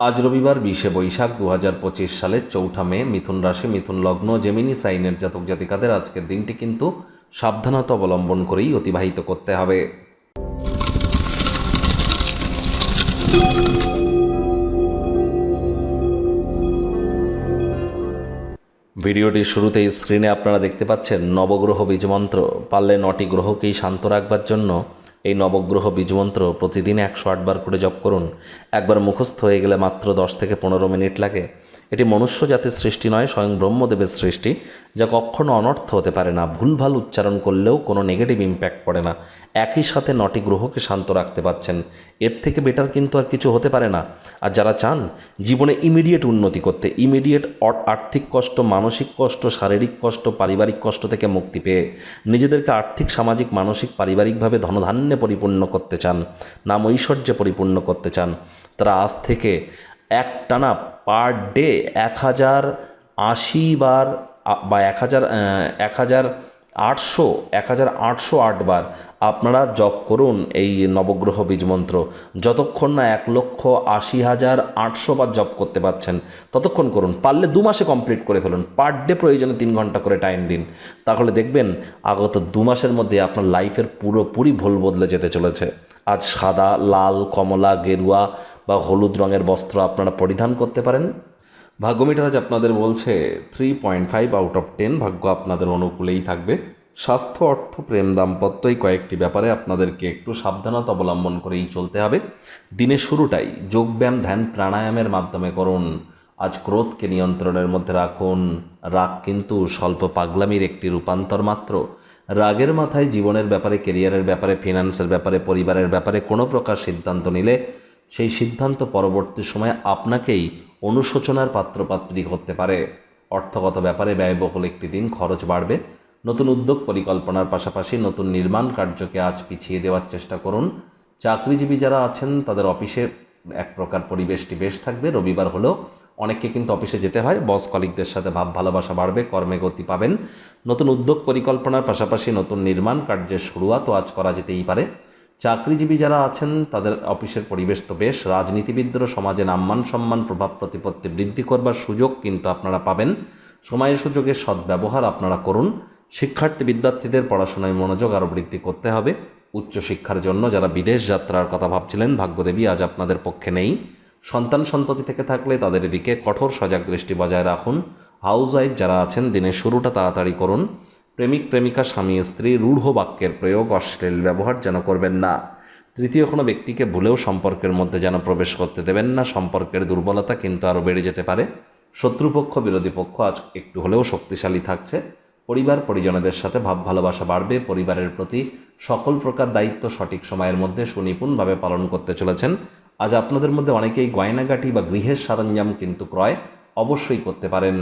আজ রবিবার বিশে বৈশাখ দু হাজার পঁচিশ সালের চৌঠা মে, মিথুন রাশি, মিথুন লগ্ন, জেমিনি সাইনের জাতক জাতিকাদের আজকের দিনটি কিন্তু সাবধানতা অবলম্বন করেই অতিবাহিত করতে হবে। ভিডিওটির শুরুতেই স্ক্রিনে আপনারা দেখতে পাচ্ছেন নবগ্রহ বীজমন্ত্র। পারলে নটি গ্রহকেই শান্ত রাখবার জন্য এই নবগ্রহ বীজমন্ত্র প্রতিদিন একশো আটবার করে জপ করুন। একবার মুখস্থ হয়ে গেলে মাত্র দশ থেকে পনেরো মিনিট লাগে। এটি মনুষ্য জাতির সৃষ্টি নয়, স্বয়ং ব্রহ্মদেবের সৃষ্টি, যা কখনো অনর্থ হতে পারে না। ভুলভাল উচ্চারণ করলেও কোনো নেগেটিভ ইম্প্যাক্ট পড়ে না। একই সাথে নটি গ্রহকে শান্ত রাখতে পারছেন। এর থেকে বেটার কিন্তু আর কিছু হতে পারে না। আর যারা চান জীবনে ইমিডিয়েট উন্নতি করতে ইমিডিয়েট আর্থিক কষ্ট, মানসিক কষ্ট, শারীরিক কষ্ট, পারিবারিক কষ্ট থেকে মুক্তি পেয়ে নিজেদেরকে আর্থিক, সামাজিক, মানসিক, পারিবারিকভাবে ধনধান্যে পরিপূর্ণ করতে চান, নাম ঐশ্বর্যে পরিপূর্ণ করতে চান, তারা আজ থেকে এক টানা পার ডে এক হাজার আশি বার বা এক হাজার এক হাজার আটশো এক হাজার আটশো আটবার আপনারা জপ করুন এই নবগ্রহ বীজ মন্ত্র। যতক্ষণ না এক লক্ষ আশি হাজার আটশো বার জপ করতে পারছেন, ততক্ষণ করুন। পারলে দু মাসে কমপ্লিট করে ফেলুন। পার ডে প্রয়োজনে তিন ঘণ্টা করে টাইম দিন। তাহলে দেখবেন আগত দু মাসের মধ্যে আপনার লাইফের পুরোপুরি ভুল বদলে যেতে চলেছে। আজ সাদা, লাল, কমলা, গেরুয়া বা হলুদ রঙের বস্ত্র আপনারা পরিধান করতে পারেন। ভাগ্যমিটার আজ আপনাদের বলছে three point five out of ten ভাগ্য আপনাদের অনুকূলেই থাকবে। স্বাস্থ্য, অর্থ, প্রেম, দাম্পত্য এই কয়েকটি ব্যাপারে আপনাদেরকে একটু সাবধানতা অবলম্বন করেই চলতে হবে। দিনের শুরুটাই যোগব্যায়াম, ধ্যান, প্রাণায়ামের মাধ্যমে করুন। আজ ক্রোধকে নিয়ন্ত্রণের মধ্যে রাখুন। রাগ কিন্তু স্বল্প পাগলামির একটি রূপান্তর মাত্র। রাগের মাথায় জীবনের ব্যাপারে, কেরিয়ারের ব্যাপারে, ফিনান্সের ব্যাপারে, পরিবারের ব্যাপারে কোনো প্রকার সিদ্ধান্ত নিলে সেই সিদ্ধান্ত পরবর্তী সময়ে আপনাকেই অনুশোচনার পাত্রপাত্রী করতে পারে। অর্থগত ব্যাপারে ব্যয়বহুল একটি দিন খরচ বাড়বে। নতুন উদ্যোগ পরিকল্পনার পাশাপাশি নতুন নির্মাণ কার্যকে আজ পিছিয়ে দেওয়ার চেষ্টা করুন। চাকরিজীবী যারা আছেন, তাদের অফিসে এক প্রকার পরিবেশটি বেশ থাকবে। রবিবার হলেও অনেককে কিন্তু অফিসে যেতে হয় বস কলিকদের সাথে ভাব ভালোবাসা বাড়বে, কর্মে গতি পাবেন। নতুন উদ্যোগ পরিকল্পনার পাশাপাশি নতুন নির্মাণ কার্যের শুরুয়াতও আজ করা যেতেই পারে। চাকরিজীবী যারা আছেন, তাদের অফিসের পরিবেশ তো বেশ। রাজনীতিবিদদেরও সমাজে নাম্মান সম্মান, প্রভাব প্রতিপত্তি বৃদ্ধি করবার সুযোগ কিন্তু আপনারা পাবেন। সময়ের সুযোগের সদ্ব্যবহার আপনারা করুন। শিক্ষার্থী বিদ্যার্থীদের পড়াশোনায় মনোযোগ আরও বৃদ্ধি করতে হবে। উচ্চশিক্ষার জন্য যারা বিদেশ যাত্রার কথা ভাবছিলেন, ভাগ্যদেবী আজ আপনাদের পক্ষে নেই। সন্তান সন্ততি থেকে থাকলে তাদের দিকে কঠোর সজাগ দৃষ্টি বজায় রাখুন। হাউস ওয়াইফ যারা আছেন, দিনের শুরুটা তাড়াতাড়ি করুন। প্রেমিক, প্রেমিকা, স্বামী, স্ত্রী, রূঢ় বাক্যের প্রয়োগ, অশ্লীল ব্যবহার যেন করবেন না। তৃতীয়, কোনো ব্যক্তিকে ভুলেও সম্পর্কের মধ্যে যেন প্রবেশ করতে দেবেন না। সম্পর্কের দুর্বলতা কিন্তু আরও বেড়ে যেতে পারে। শত্রুপক্ষ, বিরোধী পক্ষ আজ একটু হলেও শক্তিশালী থাকছে। পরিবার, পরিজনদের সাথে ভাব, ভালোবাসা বাড়বে। পরিবারের প্রতি সকল প্রকার দায়িত্ব সঠিক সময়ের মধ্যে সুনিপুণভাবে পালন করতে চলেছেন। আজ আপনাদের মধ্যে অনেকেই গয়নাগাটি বা গৃহের সরঞ্জাম কিন্তু ক্রয় অবশ্যই করতে পারেন।